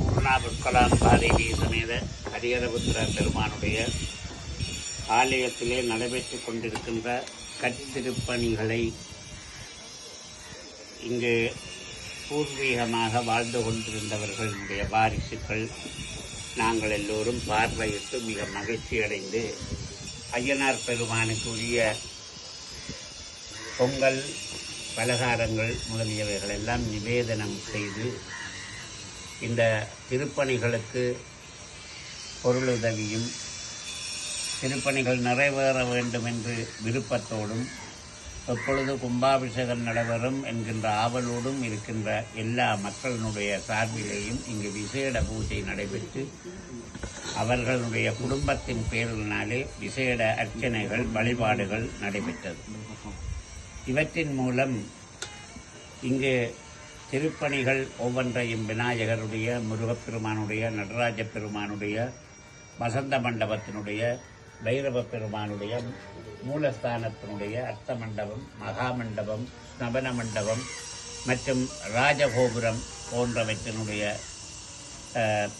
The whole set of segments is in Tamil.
பூர்ணாபுஷ்கலாம் பாதேவி சமேத ஹரிஹரபுத்திர பெருமானுடைய ஆலயத்திலே நடைபெற்றுக் கொண்டிருக்கின்ற கட்டிருப்பணிகளை இங்கு பூர்வீகமாக வாழ்ந்து கொண்டிருந்தவர்களுடைய வாரிசுகள் நாங்கள் எல்லோரும் பார்வையிட்டு மிக மகிழ்ச்சி அடைந்து ஐயனார் பெருமானுக்கு உரிய பொங்கல் பலகாரங்கள் முதலியவைகள் எல்லாம் நிவேதனம் செய்து இந்த திருப்பணிகளுக்கு பொருளுதவியும் திருப்பணிகள் நிறைவேற வேண்டும் என்று விருப்பத்தோடும் எப்பொழுது கும்பாபிஷேகம் நடைபெறும் என்கின்ற ஆவலோடும் இருக்கின்ற எல்லா மக்களினுடைய சார்பிலேயும் இங்கு விசேட பூஜை நடைபெற்று அவர்களுடைய குடும்பத்தின் பேரினாலே விசேட அர்ச்சனைகள் வழிபாடுகள் நடைபெற்றது. இவற்றின் மூலம் இங்கு திருப்பணிகள் ஒவ்வொன்றையும் விநாயகருடைய முருகப்பெருமானுடைய நடராஜ பெருமானுடைய வசந்த மண்டபத்தினுடைய பைரவ பெருமானுடைய மூலஸ்தானத்தினுடைய அர்த்த மண்டபம் மகா மண்டபம் ஸ்நபன மண்டபம் மற்றும் ராஜகோபுரம் போன்றவற்றினுடைய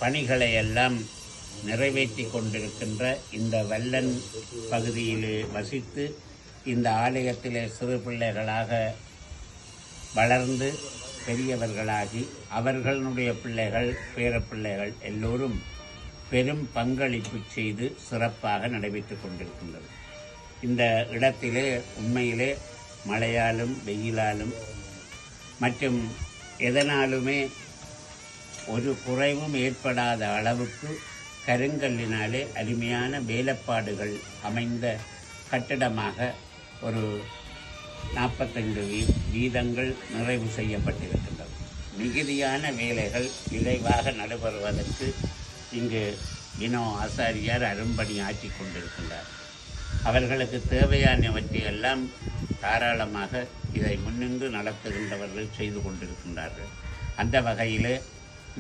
பணிகளை எல்லாம் நிறைவேற்றி கொண்டிருக்கின்ற இந்த வெள்ளன் பகுதியிலே வசித்து இந்த ஆலயத்திலே சிறு பிள்ளைகளாக வளர்ந்து பெரியவர்களாகி அவர்களுடைய பிள்ளைகள் பேரப்பிள்ளைகள் எல்லோரும் பெரும் பங்களிப்பு செய்து சிறப்பாக நடைபெற்றுக் கொண்டிருக்கின்றது இந்த இடத்திலே உண்மையிலே மழையாலும் வெயிலாலும் மற்றும் எதனாலுமே ஒரு குறைவும் ஏற்படாத அளவுக்கு கருங்கல்லினாலே அருமையான வேலைப்பாடுகள் அமைந்த கட்டிடமாக ஒரு நாற்பத்தைந்து வீதங்கள் நிறைவு செய்யப்பட்டிருக்கின்றது மிகுதியான வேலைகள் விரைவாக நடைபெறுவதற்கு இங்கு வினோ ஆசாரியார் அரும்பணி ஆற்றி கொண்டிருக்கின்றார். அவர்களுக்கு தேவையானவற்றை எல்லாம் தாராளமாக இதை முன்னின்று நடத்துகின்றவர்கள் செய்து கொண்டிருக்கின்றார்கள். அந்த வகையிலே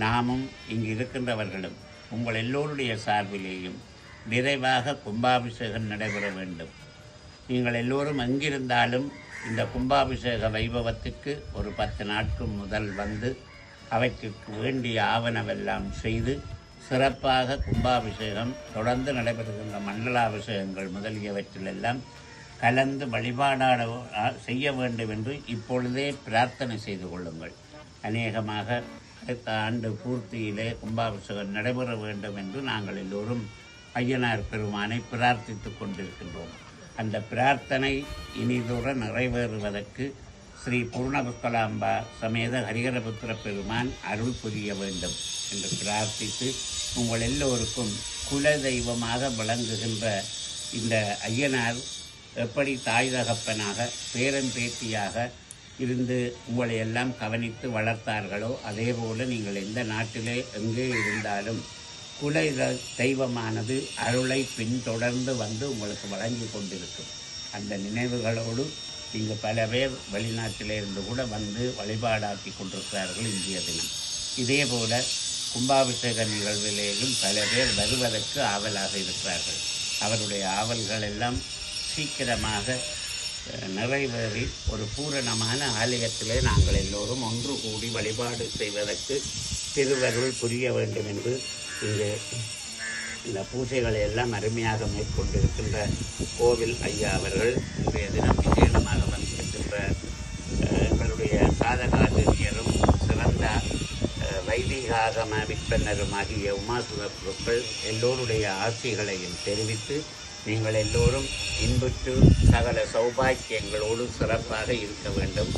நாமும் இங்கு இருக்கின்றவர்களும் உங்கள் எல்லோருடைய சார்பிலேயும் விரைவாக கும்பாபிஷேகம் நடைபெற வேண்டும். நீங்கள் எல்லோரும் எங்கிருந்தாலும் இந்த கும்பாபிஷேக வைபவத்துக்கு ஒரு பத்து நாட்கள் முதல் வந்து அவைக்கு வேண்டிய ஆவணமெல்லாம் செய்து சிறப்பாக கும்பாபிஷேகம் தொடர்ந்து நடைபெறுகின்ற மண்டலாபிஷேகங்கள் முதலியவற்றிலெல்லாம் கலந்து வழிபாடாட செய்ய வேண்டும் என்று இப்பொழுதே பிரார்த்தனை செய்து கொள்ளுங்கள். அநேகமாக அடுத்த ஆண்டு பூர்த்தியிலே கும்பாபிஷேகம் நடைபெற வேண்டும் என்று நாங்கள் எல்லோரும் ஐயனார் பெருமானை பிரார்த்தித்துக் கொண்டிருக்கின்றோம். அந்த பிரார்த்தனை இனிதுற நிறைவேறுவதற்கு ஸ்ரீ பூர்ணபுத்தலாம்பா சமேத ஹரிகரபுத்திர பெருமான் அருள் புரிய வேண்டும் என்று பிரார்த்தித்து உங்கள் எல்லோருக்கும் குல தெய்வமாக விளங்குகின்ற இந்த ஐயனார் எப்படி தாய் தகப்பனாக பேரன் பேத்தியாக இருந்து உங்களை எல்லாம் கவனித்து வளர்த்தார்களோ அதேபோல் நீங்கள் எந்த நாட்டிலே எங்கே இருந்தாலும் குல தெய்வமானது அருளை பின்தொடர்ந்து வந்து உங்களுக்கு வழங்கி கொண்டிருக்கும். அந்த நினைவுகளோடு இங்கு பல பேர் வெளிநாட்டிலே இருந்து கூட வந்து வழிபாடாக்கி கொண்டிருக்கிறார்கள் இந்திய தினம். இதே போல கும்பாபிஷேக நிகழ்விலேயும் பல பேர் வருவதற்கு ஆவலாக இருக்கிறார்கள். அவருடைய ஆவல்கள் எல்லாம் சீக்கிரமாக நிறைவேறி ஒரு பூரணமான ஆலயத்திலே நாங்கள் எல்லோரும் ஒன்று கூடி வழிபாடு செய்வதற்கு திருவருள் புரிய வேண்டும் என்று இங்கே இந்த பூஜைகளை எல்லாம் அருமையாக மேற்கொண்டிருக்கின்ற கோவில் ஐயா அவர்கள் இன்றைய தினம் விசேடமாக வந்திருக்கின்ற எங்களுடைய சாதகாதிரியரும் சிறந்த வைதிகாகம விற்பனருமாகிய உமாசுர குருக்கள் எல்லோருடைய ஆசிகளையும் தெரிவித்து நீங்கள் எல்லோரும் இன்புற்று சகல சௌபாக்கியங்களோடு சிறப்பாக இருக்க வேண்டும்.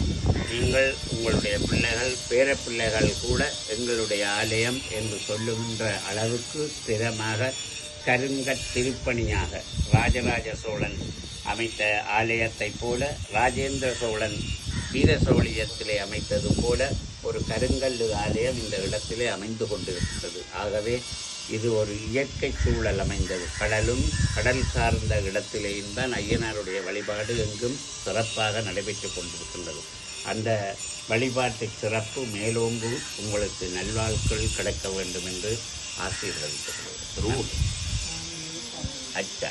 நீங்கள் உங்களுடைய பிள்ளைகள் பேரப்பிள்ளைகள் கூட எங்களுடைய ஆலயம் என்று சொல்லுகின்ற அளவுக்கு ஸ்திரமாக கருங்கற் திருப்பணியாக ராஜராஜ சோழன் அமைத்த ஆலயத்தைப் போல ராஜேந்திர சோழன் வீர சோழியத்திலே அமைத்தது போல ஒரு கருங்கல்லு ஆலயம் இந்த இடத்திலே அமைந்து கொண்டிருக்கிறது. ஆகவே இது ஒரு இயற்கை சூழல் அமைந்தது. கடலும் கடல் சார்ந்த இடத்திலேயும் தான் ஐயனாருடைய வழிபாடு எங்கும் சிறப்பாக நடைபெற்றுக் கொண்டிருக்கின்றது. அந்த வழிபாட்டு சிறப்பு மேலோங்கு உங்களுக்கு நல்வாழ்க்கள் கிடைக்க வேண்டும் என்று ஆசீர்வதிக்கிறேன் அச்சா.